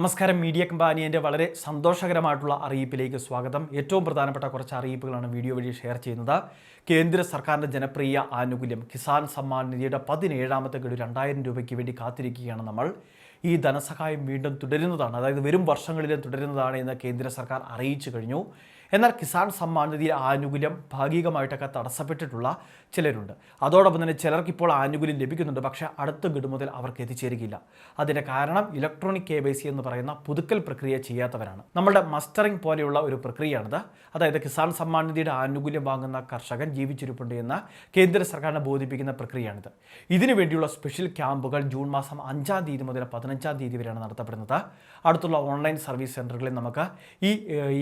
നമസ്കാരം. മീഡിയ കമ്പാനിയന്റെ വളരെ സന്തോഷകരമായിട്ടുള്ള അറിയിപ്പിലേക്ക് സ്വാഗതം. ഏറ്റവും പ്രധാനപ്പെട്ട കുറച്ച് അറിയിപ്പുകളാണ് വീഡിയോ വഴി ഷെയർ ചെയ്യുന്നത്. കേന്ദ്ര സർക്കാരിന്റെ ജനപ്രിയ ആനുകൂല്യം കിസാൻ സമ്മാൻ നിധിയുടെ പതിനേഴാമത്തെ ഗഡു രണ്ടായിരം രൂപയ്ക്ക് വേണ്ടി കാത്തിരിക്കുകയാണ് നമ്മൾ. ഈ ധനസഹായം വീണ്ടും തുടരുന്നതാണ്. അതായത് വരും വർഷങ്ങളിലും തുടരുന്നതാണ് എന്ന് കേന്ദ്ര സർക്കാർ അറിയിച്ചു കഴിഞ്ഞു. എന്നാൽ കിസാൻ സമ്മാൻ നിധി ആനുകൂല്യം ഭാഗികമായിട്ടൊക്കെ തടസ്സപ്പെട്ടിട്ടുള്ള ചിലരുണ്ട്. അതോടൊപ്പം തന്നെ ചിലർക്ക് ഇപ്പോൾ ആനുകൂല്യം ലഭിക്കുന്നുണ്ട്. പക്ഷേ അടുത്ത ഗഡു മുതൽ അവർക്ക് എത്തിച്ചേരുകയില്ല. അതിന്റെ കാരണം ഇലക്ട്രോണിക് കെ സി എന്ന് പറയുന്ന പുതുക്കൽ പ്രക്രിയ ചെയ്യാത്തവരാണ്. നമ്മുടെ മസ്റ്ററിംഗ് പോലെയുള്ള ഒരു പ്രക്രിയയാണിത്. അതായത് കിസാൻ സമ്മാൻ നിധിയുടെ ആനുകൂല്യം വാങ്ങുന്ന കർഷകൻ ജീവിച്ചിരിപ്പുണ്ട് എന്ന് കേന്ദ്ര സർക്കാരിനെ ബോധിപ്പിക്കുന്ന പ്രക്രിയയാണിത്. ഇതിനു വേണ്ടിയുള്ള സ്പെഷ്യൽ ക്യാമ്പുകൾ ജൂൺ മാസം അഞ്ചാം തീയതി മുതൽ പതിനഞ്ചാം തീയതി വരെയാണ് നടത്തപ്പെടുന്നത്. അടുത്തുള്ള ഓൺലൈൻ സർവീസ് സെന്ററുകളിൽ നമുക്ക് ഈ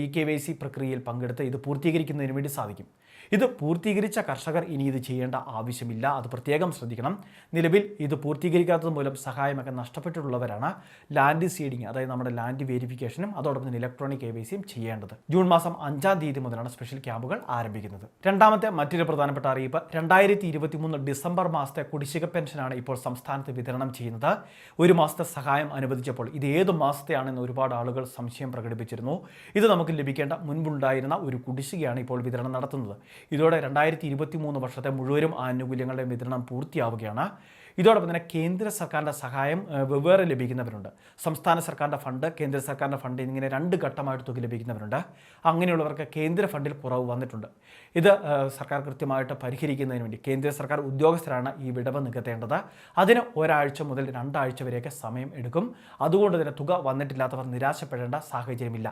ഇ കെ വൈ സി പ്രക്രിയയിൽ പങ്കെടുത്ത് ഇത് പൂർത്തീകരിക്കുന്നതിന് വേണ്ടി സാധിക്കും. ഇത് പൂർത്തീകരിച്ച കർഷകർ ഇനി ഇത് ചെയ്യേണ്ട ആവശ്യമില്ല. അത് പ്രത്യേകം ശ്രദ്ധിക്കണം. നിലവിൽ ഇത് പൂർത്തീകരിക്കാത്തത് മൂലം സഹായമൊക്കെ നഷ്ടപ്പെട്ടിട്ടുള്ളവരാണ് ലാൻഡ് സീഡിങ് അതായത് നമ്മുടെ ലാൻഡ് വെരിഫിക്കേഷനും അതോടൊപ്പം ഇലക്ട്രോണിക് കെ ചെയ്യേണ്ടത്. ജൂൺ മാസം അഞ്ചാം തീയതി മുതലാണ് സ്പെഷ്യൽ ക്യാമ്പുകൾ ആരംഭിക്കുന്നത്. രണ്ടാമത്തെ മറ്റൊരു പ്രധാനപ്പെട്ട അറിയിപ്പ് രണ്ടായിരത്തി ഇരുപത്തി മൂന്ന് ഡിസംബർ മാസത്തെ കുടിശ്ശിക പെൻഷനാണ് ഇപ്പോൾ സംസ്ഥാനത്ത് വിതരണം ചെയ്യുന്നത്. ഒരു മാസത്തെ സഹായം അനുവദിച്ചപ്പോൾ ഇത് ഏത് മാസത്തെയാണെന്ന് ഒരുപാട് ആളുകൾ സംശയം പ്രകടിപ്പിച്ചിരുന്നു. ഇത് നമുക്ക് ലഭിക്കേണ്ട മുൻപുണ്ടായിരുന്ന ഒരു കുടിശ്ശികയാണ് ഇപ്പോൾ വിതരണം നടത്തുന്നത്. ഇതോടെ രണ്ടായിരത്തി വർഷത്തെ മുഴുവനും ആനുകൂല്യങ്ങളുടെ വിതരണം പൂർത്തിയാവുകയാണ്. ഇതോടൊപ്പം തന്നെ കേന്ദ്ര സർക്കാരിന്റെ സഹായം വെവ്വേറെ ലഭിക്കുന്നവരുണ്ട്. സംസ്ഥാന സർക്കാരിന്റെ ഫണ്ട് കേന്ദ്ര സർക്കാരിന്റെ ഫണ്ട് ഇങ്ങനെ രണ്ട് ഘട്ടമായിട്ട് തുക ലഭിക്കുന്നവരുണ്ട്. അങ്ങനെയുള്ളവർക്ക് കേന്ദ്ര ഫണ്ടിൽ കുറവ് വന്നിട്ടുണ്ട്. ഇത് സർക്കാർ കൃത്യമായിട്ട് പരിഹരിക്കുന്നതിന് വേണ്ടി കേന്ദ്ര സർക്കാർ ഉദ്യോഗസ്ഥരാണ് ഈ വിടവ് നികത്തേണ്ടത്. അതിന് ഒരാഴ്ച മുതൽ രണ്ടാഴ്ച വരെയൊക്കെ സമയം എടുക്കും. അതുകൊണ്ട് തന്നെ തുക വന്നിട്ടില്ലാത്തവർ നിരാശപ്പെടേണ്ട സാഹചര്യമില്ല.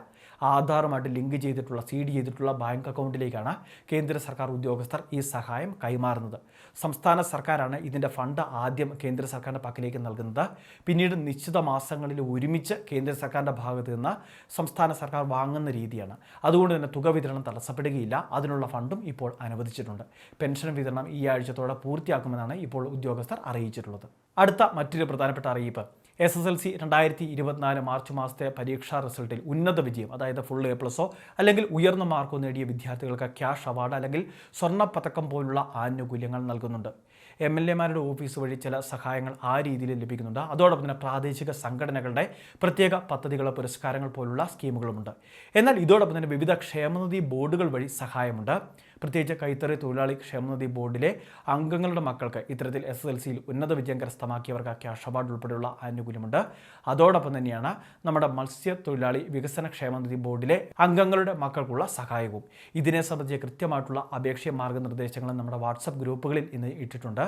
ആധാറുമായിട്ട് ലിങ്ക് ചെയ്തിട്ടുള്ള സീഡ് ചെയ്തിട്ടുള്ള ബാങ്ക് അക്കൗണ്ടിലേക്കാണ് കേന്ദ്ര സർക്കാർ ഉദ്യോഗസ്ഥർ ഈ സഹായം കൈമാറുന്നത്. സംസ്ഥാന സർക്കാരാണ് ഇതിന്റെ ഫണ്ട് ആദ്യം കേന്ദ്ര സർക്കാരിന്റെ പക്കലേക്ക് നൽകുന്നത്. പിന്നീട് നിശ്ചിത മാസങ്ങളിൽ ഒരുമിച്ച് കേന്ദ്ര സർക്കാരിന്റെ ഭാഗത്ത് നിന്ന് സംസ്ഥാന സർക്കാർ വാങ്ങുന്ന രീതിയാണ്. അതുകൊണ്ട് തന്നെ തുക വിതരണം തടസ്സപ്പെടുകയില്ല. അതിനുള്ള ഫണ്ടും ഇപ്പോൾ അനുവദിച്ചിട്ടുണ്ട്. പെൻഷൻ വിതരണം ഈ ആഴ്ചത്തോടെ പൂർത്തിയാക്കുമെന്നാണ് ഇപ്പോൾ ഉദ്യോഗസ്ഥർ അറിയിച്ചിട്ടുള്ളത്. അടുത്ത മറ്റൊരു പ്രധാനപ്പെട്ട അറിയിപ്പ്. എസ് എസ് എൽ സി രണ്ടായിരത്തി ഇരുപത്തിനാല് മാർച്ച് മാസത്തെ പരീക്ഷാ റിസൾട്ടിൽ ഉന്നത വിജയം അതായത് ഫുൾ എ പ്ലസോ അല്ലെങ്കിൽ ഉയർന്ന മാർക്കോ നേടിയ വിദ്യാർത്ഥികൾക്ക് ക്യാഷ് അവാർഡ് അല്ലെങ്കിൽ സ്വർണ പതക്കം പോലുള്ള ആനുകൂല്യങ്ങൾ നൽകുന്നുണ്ട്. എം എൽ എമാരുടെ ഓഫീസ് വഴി ചില സഹായങ്ങൾ ആ രീതിയിൽ ലഭിക്കുന്നുണ്ട്. അതോടൊപ്പം തന്നെ പ്രാദേശിക സംഘടനകളുടെ പ്രത്യേക പദ്ധതികൾ പുരസ്കാരങ്ങൾ പോലുള്ള സ്കീമുകളുമുണ്ട്. എന്നാൽ ഇതോടൊപ്പം തന്നെ വിവിധ ക്ഷേമനിധി ബോർഡുകൾ വഴി സഹായമുണ്ട്. പ്രത്യേകിച്ച് കൈത്തറി തൊഴിലാളി ക്ഷേമനിധി ബോർഡിലെ അംഗങ്ങളുടെ മക്കൾക്ക് ഇത്തരത്തിൽ എസ് എസ് എൽ സിയിൽ ഉന്നത വിജയം കരസ്ഥമാക്കിയവർക്ക് ക്യാഷ് അവാർഡ് ഉൾപ്പെടെയുള്ള ആനുകൂല്യമുണ്ട്. അതോടൊപ്പം തന്നെയാണ് നമ്മുടെ മത്സ്യത്തൊഴിലാളി വികസന ക്ഷേമനിധി ബോർഡിലെ അംഗങ്ങളുടെ മക്കൾക്കുള്ള സഹായവും. ഇതിനെ സംബന്ധിച്ച് കൃത്യമായിട്ടുള്ള അപേക്ഷയ മാർഗനിർദ്ദേശങ്ങളും നമ്മുടെ വാട്സപ്പ് ഗ്രൂപ്പുകളിൽ ഇന്ന് ഇട്ടിട്ടുണ്ട്.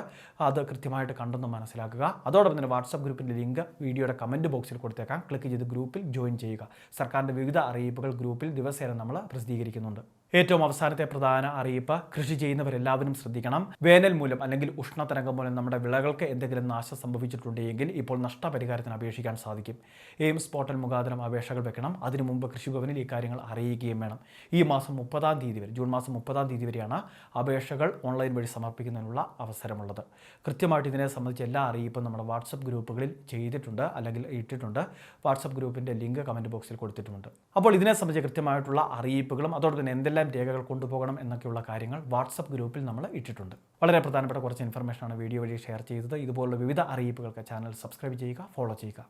അത് കൃത്യമായിട്ട് കണ്ടെന്ന് മനസ്സിലാക്കുക. അതോടൊപ്പം തന്നെ വാട്സപ്പ് ഗ്രൂപ്പിന്റെ ലിങ്ക് വീഡിയോയുടെ കമന്റ് ബോക്സിൽ കൊടുത്തേക്കാം. ക്ലിക്ക് ചെയ്ത് ഗ്രൂപ്പിൽ ജോയിൻ ചെയ്യുക. സർക്കാരിന്റെ വിവിധ അറിയിപ്പുകൾ ഗ്രൂപ്പിൽ ദിവസേന നമ്മൾ പ്രസിദ്ധീകരിക്കുന്നുണ്ട്. ഏറ്റവും അവസാനത്തെ പ്രധാന അറിയിപ്പ് കൃഷി ചെയ്യുന്നവരെല്ലാവരും ശ്രദ്ധിക്കണം. വേനൽ മൂലം അല്ലെങ്കിൽ ഉഷ്ണതരംഗം മൂലം നമ്മുടെ വിളകൾക്ക് എന്തെങ്കിലും നാശം സംഭവിച്ചിട്ടുണ്ടെങ്കിൽ ഇപ്പോൾ നഷ്ടപരിഹാരത്തിന് അപേക്ഷിക്കാൻ സാധിക്കും. എയിംസ് പോർട്ടൽ മുഖാന്തരം അപേക്ഷകൾ വെക്കണം. അതിനു മുമ്പ് കൃഷിഭവനിൽ ഈ കാര്യങ്ങൾ അറിയിക്കുകയും വേണം. ഈ മാസം മുപ്പതാം തീയതി വരെ ജൂൺ മാസം മുപ്പതാം തീയതി വരെയാണ് അപേക്ഷകൾ ഓൺലൈൻ വഴി സമർപ്പിക്കുന്നതിനുള്ള അവസരമുള്ളത്. കൃത്യമായിട്ട് ഇതിനെ സംബന്ധിച്ച് എല്ലാ അറിയിപ്പും നമ്മുടെ വാട്സപ്പ് ഗ്രൂപ്പുകളിൽ ചെയ്തിട്ടുണ്ട് അല്ലെങ്കിൽ ഇട്ടിട്ടുണ്ട്. വാട്സപ്പ് ഗ്രൂപ്പിന്റെ ലിങ്ക് കമന്റ് ബോക്സിൽ കൊടുത്തിട്ടുണ്ട് അപ്പോൾ ഇതിനെ സംബന്ധിച്ച് കൃത്യമായിട്ടുള്ള അറിയിപ്പുകളും അതോടൊപ്പം തന്നെ എന്തെല്ലാം രേഖകൾ കൊണ്ടുപോകണം എന്നൊക്കെയുള്ള കാര്യങ്ങൾ വാട്സപ്പ് ഗ്രൂപ്പിൽ നമ്മൾ ഇട്ടിട്ടുണ്ട്. വളരെ പ്രധാനപ്പെട്ട കുറച്ച് ഇൻഫർമേഷനാണ് വീഡിയോ വഴി ഷെയർ ചെയ്തത്. ഇതുപോലുള്ള വിവിധ അറിയിപ്പുകൾക്ക് ചാനൽ സബ്സ്ക്രൈബ് ചെയ്യുക ഫോളോ ചെയ്യുക.